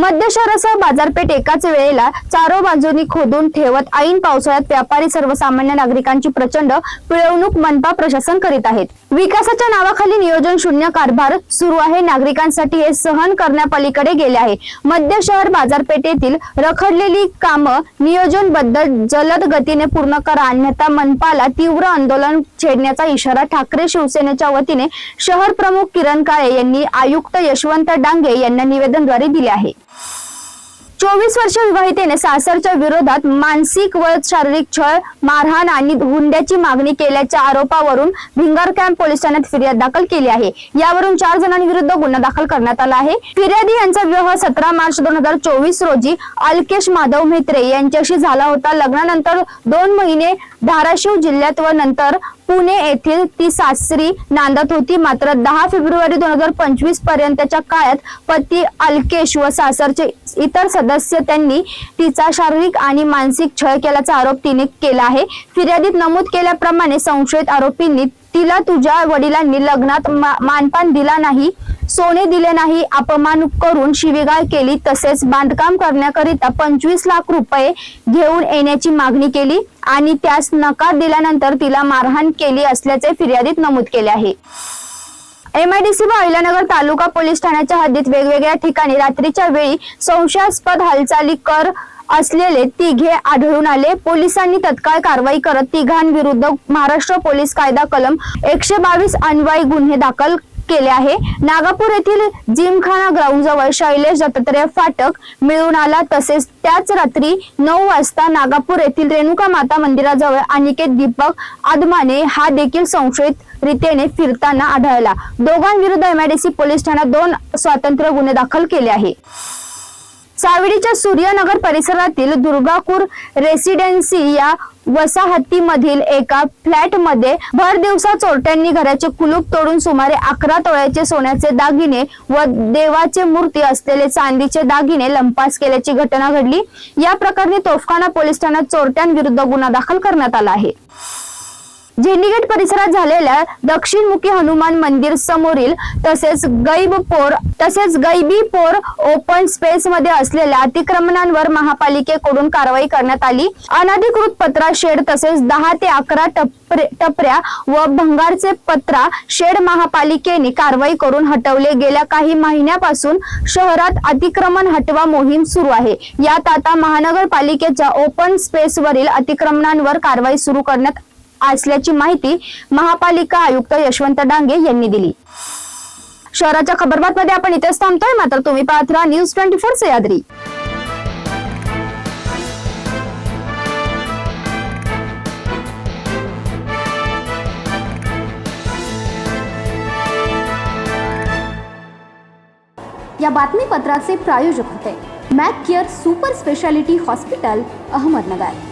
मध्य शहरासह बाजारपेठ एकाच वेळेला चारो बाजूनी खोदून ठेवत ऐन पावसाळ्यात व्यापारी सर्वसामान्य नागरिकांची प्रचंड पिळवणूक मनपा प्रशासन करीत आहेत. विकासाच्या नावाखाली नियोजन शून्य कारभार सुरू आहे. नागरिकांसाठी हे सहन करण्यापलीकडे गेले आहे. मध्य शहर बाजारपेठेतील रखडलेली कामं नियोजनबद्ध जलद गतीने पूर्ण करा. अन्यथा मनपाला तीव्र आंदोलन छेडण्याचा इशारा ठाकरे शिवसेनेच्या वतीने शहर प्रमुख किरण काळे यांनी आयुक्त यशवंत डांगे यांना निवेदनद्वारे दिले आहे. चोवीस वर्ष विवाहितेने सासरच्या विरोधात मानसिक व शारीरिक छळ मारहाण आणि हुंड्याची मागणी केल्याच्या आरोपावरून भिंगार कॅम्प पोलीस ठाण्यात फिर्याद दाखल केली आहे. यावरून चार जणांविरुद्ध गुन्हा दाखल करण्यात आला आहे. फिर्यादी यांचा विवाह सतरा मार्च दोन हजार चोवीस रोजी अल्केश माधव म्हेत्रे यांच्याशी झाला होता. लग्नानंतर दोन महिने धाराशिव जिल्ह्यात व नंतर पुणे येथील ती सासरी नांदत होती. मात्र दहा फेब्रुवारी दोन हजार पंचवीस पर्यंतच्या काळात पती अल्केश व सासरचे इतर सदस्य त्यांनी तिचा शारीरिक आणि मानसिक छळ केल्याचा आरोप तिने केला आहे. फिर्यादीत नमूद केल्याप्रमाणे संशयित आरोपींनी तिला तुझ्या वडिलांनी लग्नात मानपान दिला नाही सोने दिले नाही अपमान करून शिवीगाळ केली तसेच बांधकाम करण्याकरिता पंचवीस लाख रुपये घेऊन येण्याची मागणी केली आणि त्यास नकार दिल्यानंतर तिला मारहाण केली असल्याचे फिर्यादीत नमूद केले आहे. एमआयडीसी व अहिल्यानगर तालुका पोलीस ठाण्याच्या हद्दीत वेगवेगळ्या ठिकाणी रात्रीच्या वेळी संशयास्पद हालचाली कर असलेले तिघे आढळून आले. पोलिसांनी तत्काळ कारवाई करत तिघांविरुद्ध महाराष्ट्र पोलीस कायदा कलम एकशे बावीस अन्वयी गुन्हे दाखल केले आहे. नागापूर येथील जिमखाना ग्राउंड जवळ शैलेश दत्तात्रय फाटक मिळून आला. तसेच त्याच रात्री नऊ वाजता नागापूर येथील रेणुका माता मंदिराजवळ अनिकेत दीपक आदमाने हा देखील संशयित रीतीने फिरताना आढळला. दोघांविरुद्ध एमआयडीसी पोलीस ठाण्यात दोन स्वातंत्र्य गुन्हे दाखल केले आहे. सावडीच्या सूर्यनगर परिसरातील दुर्गापूर रेसिडेन्सी या वसाहतीमधील एका फ्लॅटमध्ये भर दिवसा चोरट्यांनी घराचे कुलूप तोडून सुमारे अकरा तोळ्याचे सोन्याचे दागिने व देवाचे मूर्ती असलेले चांदीचे दागिने लंपास केल्याची घटना घडली. या प्रकरणी तोफखाना पोलीस ठाण्यात चोरट्यांविरुद्ध गुन्हा दाखल करण्यात आला आहे. झेंडीगेट परिसरात झालेल्या दक्षिणमुखी हनुमान मंदिर समोरील तसेच गैबपोर तसेच गैबीपोर ओपन स्पेस मध्ये असलेल्या अतिक्रमणांवर महापालिकेकडून कारवाई करण्यात आली. अनधिकृत पत्रा शेड तसेच दहा ते अकरा टपऱ्या व भंगारचे पत्रा शेड महापालिकेने कारवाई करून हटवले. गेल्या काही महिन्यापासून शहरात अतिक्रमण हटवा मोहीम सुरू आहे. यात आता महानगरपालिकेच्या ओपन स्पेसवरील अतिक्रमणांवर कारवाई सुरू करण्यात असल्याची माहिती महापालिका आयुक्त यशवंत डांगे यांनी दिली. शहराच्या खबरबातमध्ये आपण इथेच थांबतोय. मात्र तुम्ही पाहत राहा न्यूज ट्वेंटी फोर सह्याद्री या बातमीपत्राचे प्रायोजक होते. Mac care super speciality hospital Ahmednagar.